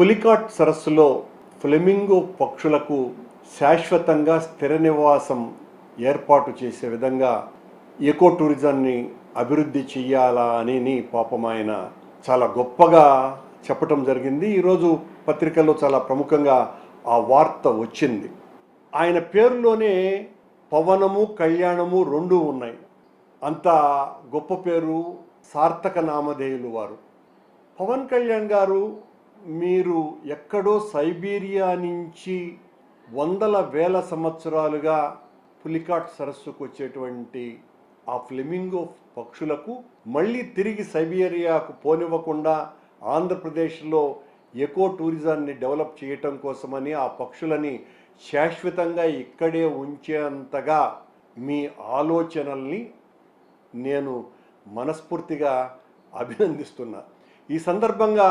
పులికాట్ సరస్సులో ఫ్లెమింగో పక్షులకు శాశ్వతంగా స్థిర నివాసం ఏర్పాటు చేసే విధంగా ఎకో టూరిజాన్ని అభివృద్ధి చెయ్యాలా అని పాపం ఆయన చాలా గొప్పగా చెప్పటం జరిగింది. ఈరోజు పత్రికల్లో చాలా ప్రముఖంగా ఆ వార్త వచ్చింది. ఆయన పేరులోనే పవనము కళ్యాణము రెండు ఉన్నాయి. అంత గొప్ప పేరు సార్థక నామధేయులు వారు. పవన్ కళ్యాణ్ గారు మీరు ఎక్కడో సైబీరియా నుంచి వందల వేల సంవత్సరాలుగా పులికాట్ సరస్సుకు వచ్చేటువంటి ఆ ఫ్లెమింగో పక్షులకు మళ్ళీ తిరిగి సైబీరియాకు పోనివ్వకుండా ఆంధ్రప్రదేశ్లో ఎకో టూరిజాన్ని డెవలప్ చేయటం కోసమని ఆ పక్షులని శాశ్వతంగా ఇక్కడే ఉంచేంతగా మీ ఆలోచనల్ని నేను మనస్ఫూర్తిగా అభినందిస్తున్నా. ఈ సందర్భంగా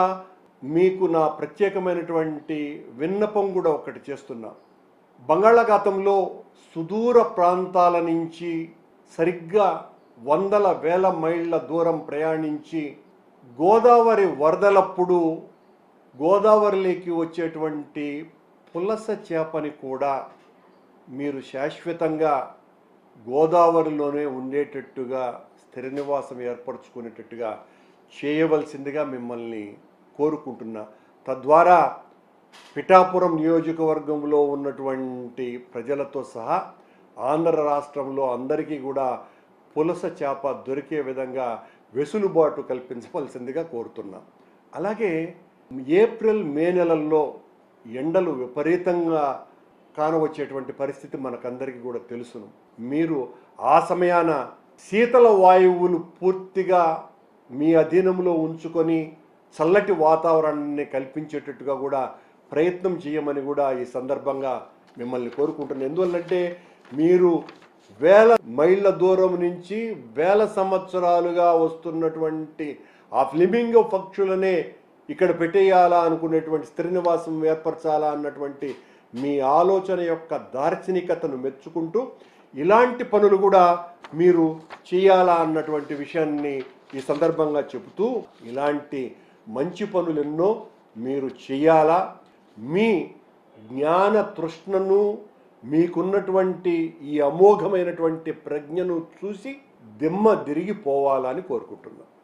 మీకు నా ప్రత్యేకమైనటువంటి విన్నపం కూడా ఒకటి చేస్తున్నా. బంగాళాఖాతంలో సుదూర ప్రాంతాల నుంచి సరిగ్గా వందల వేల మైళ్ళ దూరం ప్రయాణించి గోదావరి వరదలప్పుడు గోదావరిలోకి వచ్చేటువంటి పులస చేపని కూడా మీరు శాశ్వతంగా గోదావరిలోనే ఉండేటట్టుగా స్థిర నివాసం ఏర్పరచుకునేటట్టుగా చేయవలసిందిగా మిమ్మల్ని కోరుకుంటున్నా. తద్వారా పిఠాపురం నియోజకవర్గంలో ఉన్నటువంటి ప్రజలతో సహా ఆంధ్ర రాష్ట్రంలో అందరికీ కూడా పులస చేప దొరికే విధంగా వెసులుబాటు కల్పించవలసిందిగా కోరుతున్నా. అలాగే ఏప్రిల్ మే నెలల్లో ఎండలు విపరీతంగా కానవచ్చేటువంటి పరిస్థితి మనకందరికీ కూడా తెలుసును. మీరు ఆ సమయాన శీతల వాయువులు పూర్తిగా మీ అధీనంలో ఉంచుకొని చల్లటి వాతావరణాన్ని కల్పించేటట్టుగా కూడా ప్రయత్నం చేయమని కూడా ఈ సందర్భంగా మిమ్మల్ని కోరుకుంటున్నాను ఎందువల్లంటే మీరు వేల మైళ్ళ దూరం నుంచి వేల సంవత్సరాలుగా వస్తున్నటువంటి ఆ ఫ్లిమింగో పక్షులనే ఇక్కడ పెట్టేయాలా అనుకునేటువంటి శ్రీనివాసం నివాసం ఏర్పరచాలా అన్నటువంటి మీ ఆలోచన యొక్క దార్శనికతను మెచ్చుకుంటూ ఇలాంటి పనులు కూడా మీరు చేయాలా అన్నటువంటి విషయాన్ని ఈ సందర్భంగా చెబుతూ ఇలాంటి మంచి పనులు ఎన్నో మీరు చేయాలా? మీ జ్ఞాన తృష్ణను మీకున్నటువంటి ఈ అమోఘమైనటువంటి ప్రజ్ఞను చూసి దిమ్మ తిరిగిపోవాలని కోరుకుంటున్నాను